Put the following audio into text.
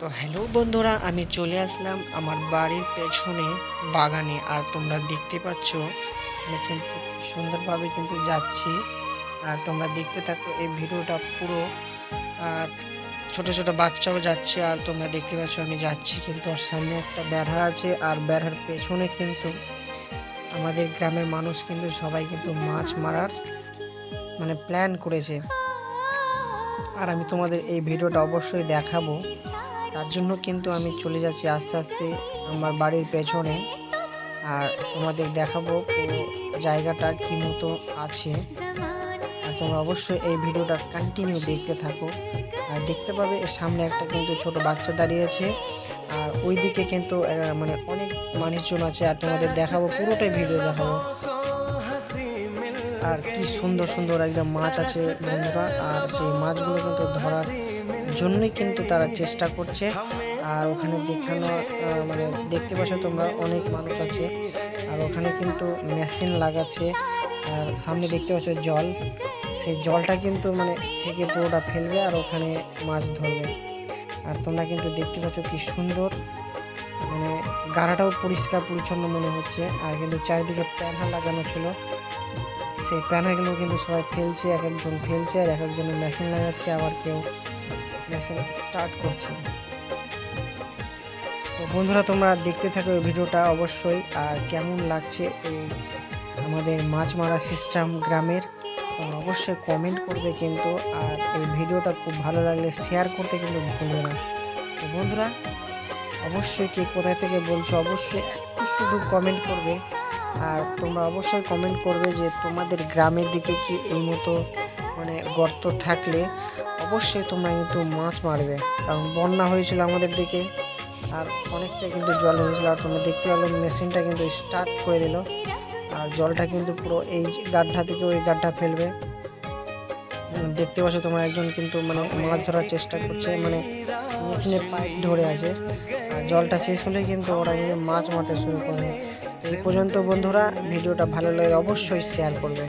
তো হ্যালো বন্ধুরা, আমি চলে আসলাম আমার বাড়ির পেছনে বাগানে। আর তোমরা দেখতে পাচ্ছ, আমি কিন্তু সুন্দরভাবে কিন্তু যাচ্ছি। আর তোমরা দেখতে থাকো, এই ভিডিওটা পুরো। আর ছোট ছোট বাচ্চাও যাচ্ছে, আর তোমরা দেখতে পাচ্ছ আমি যাচ্ছি কিন্তু ওর সামনে একটা বেড়া আছে। আর বেড়ার পেছনে কিন্তু আমাদের গ্রামের মানুষ কিন্তু সবাই কিন্তু মাছ মারার মানে প্ল্যান করেছে। আর আমি তোমাদের এই ভিডিওটা অবশ্যই দেখাবো। তার জন্য কিন্তু আমি চলে যাচ্ছি আস্তে আস্তে আমার বাড়ির পেছনে। আর তোমাদের দেখাবো জায়গাটা কি মতো আছে। আর তোমরা অবশ্যই এই ভিডিওটা কন্টিনিউ দেখতে থাকো। আর দেখতে পাবে এর সামনে একটা কিন্তু ছোট বাচ্চা দাঁড়িয়ে আছে। আর ওইদিকে কিন্তু মানে অনেক মানুষজন আছে। আর তোমাদের দেখাবো, পুরোটাই ভিডিও দেখাবো। আর কি সুন্দর সুন্দর একদম মাছ আছে বন্ধুরা। আর সেই মাছগুলো কিন্তু ধরার জন্যই কিন্তু তারা চেষ্টা করছে। আর ওখানে দেখানো মানে দেখতে পাচ্ছ তোমরা অনেক মানুষ আছে। আর ওখানে কিন্তু মেশিন লাগাচ্ছে। আর সামনে দেখতে পাচ্ছ জল। সেই জলটা কিন্তু মানে ছেঁকে পুরোটা ফেলবে আর ওখানে মাছ ধরবে। আর তোমরা কিন্তু দেখতে পাচ্ছ কি সুন্দর। মানে গাড়াটাও পরিষ্কার পরিচ্ছন্ন মনে হচ্ছে। আর কিন্তু চারিদিকে প্যানা লাগানো ছিল। সেই প্যানাগুলো কিন্তু সবাই ফেলছে, এক একজন ফেলছে আর এক একজনের মেশিন লাগাচ্ছে। আবার কেউ মেশিন স্টার্ট করছে। তো বন্ধুরা, তোমরা দেখতে থাকো এই ভিডিওটা অবশ্যই, আর কেমন লাগছে এই আমাদের মাছ মারা সিস্টেম গ্রামের অবশ্যই কমেন্ট করবে কিন্তু, আর এই ভিডিওটা খুব ভালো লাগলে শেয়ার করতে কিন্তু ভুলবে না। তো বন্ধুরা, অবশ্যই কে কোথায় থেকে বলছো, অবশ্যই একটু শুধু কমেন্ট করবে। আর তোমরা অবশ্যই কমেন্ট করবে যে তোমাদের গ্রামের দিকে কি এই মতো মানে গর্ত থাকলে অবশ্যই তোমরা কিন্তু মাছ মারবে। কারণ বন্যা হয়েছিল আমাদের দিকে, আর অনেকটা কিন্তু জল হয়েছিল, আর তোমরা দেখতে পেলে মেশিনটা কিন্তু স্টার্ট করে দিল। আর জলটা কিন্তু পুরো এই গাড্ডা থেকে ওই গাড্ডা ফেলবে। দেখতে পাচ্ছ তোমার একজন কিন্তু মানে মাছ ধরার চেষ্টা করছে মানে মেশিনের পাইপ ধরে আছে। আর জলটা শেষ হলে কিন্তু ওরা কিন্তু মাছ মারতে শুরু করবে। এই পর্যন্ত বন্ধুরা, ভিডিওটা ভালো লাগে অবশ্যই শেয়ার করবে।